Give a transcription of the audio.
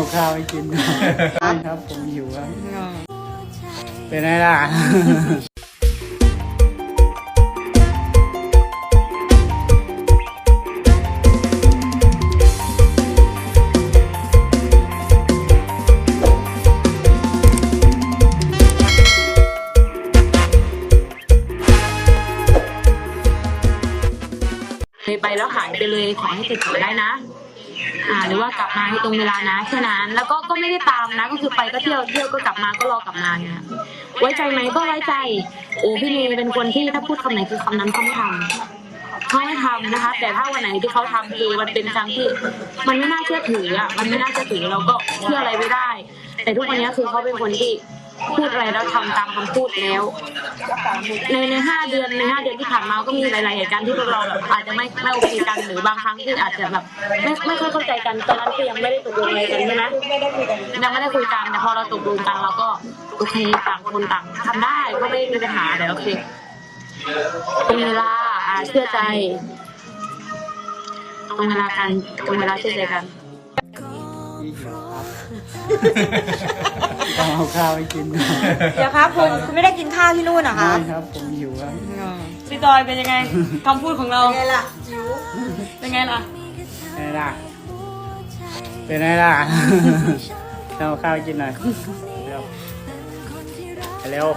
เอาข้าวให้กินใช่ครับผมหิวครับ เป็นไงล่ะ เคยไปแล้วหายไปเลยขอให้ติดต่อได้นะ อ่าหรือว่ากลับมาให้ตรงเวลานะแค่นั้น แล้วก็ก็ไม่ได้ตามนะ ก็คือไปก็เที่ยวเที่ยวก็กลับมาก็รอกลับมาเนี่ยไว้ใจไหมก็ไว้ใจ โอ้พี่เมย์เป็นคนที่ถ้าพูดคำไหนคือคำนั้นต้องทำเขาให้ทำนะคะ แต่ถ้าวันไหนที่เขาทำคือมันเป็นครั้งที่ มันไม่น่าเชื่อถืออะมันไม่น่าเชื่อถือเราก็เชื่ออะไรไม่ได้ แต่ทุกวันนี้คือเขาเป็นคนที่ พูดอะไรแล้วทำตามคำพูดแล้ว ในในห้าเดือนในห้าเดือนที่ผ่านมาก็มีหลาย ๆ เหตุการณ์ที่พวกเราแบบอาจจะไม่ไม่โอเคกันหรือบางครั้งที่อาจจะแบบไม่ไม่ค่อยเข้าใจกันตอนนั้นคือยังไม่ได้ตกลงอะไรกันใช่ไหมยังไม่ได้คุยกันแต่พอเราตกลงกันเราก็โอเคต่างคนต่างทำได้ก็ไม่ได้มีปัญหาแต่โอเคตรงเวลาอ่าเชื่อใจตรงเวลากันตรงเวลาเชื่อใจกัน ต้องเอาข้าวให้กินเดี๋ยวครับคุณคุณไม่ได้กินข้าวที่นู่นเหรอคะใช่ครับผมหิวครับพี่จอยเป็นยังไงคำพูดของเรา ไงล่ะหิวเป็นไงล่ะ เป็นไงล่ะเป็นไงล่ะต้องเอาข้าวให้กินหน่อยเร็วเร็ว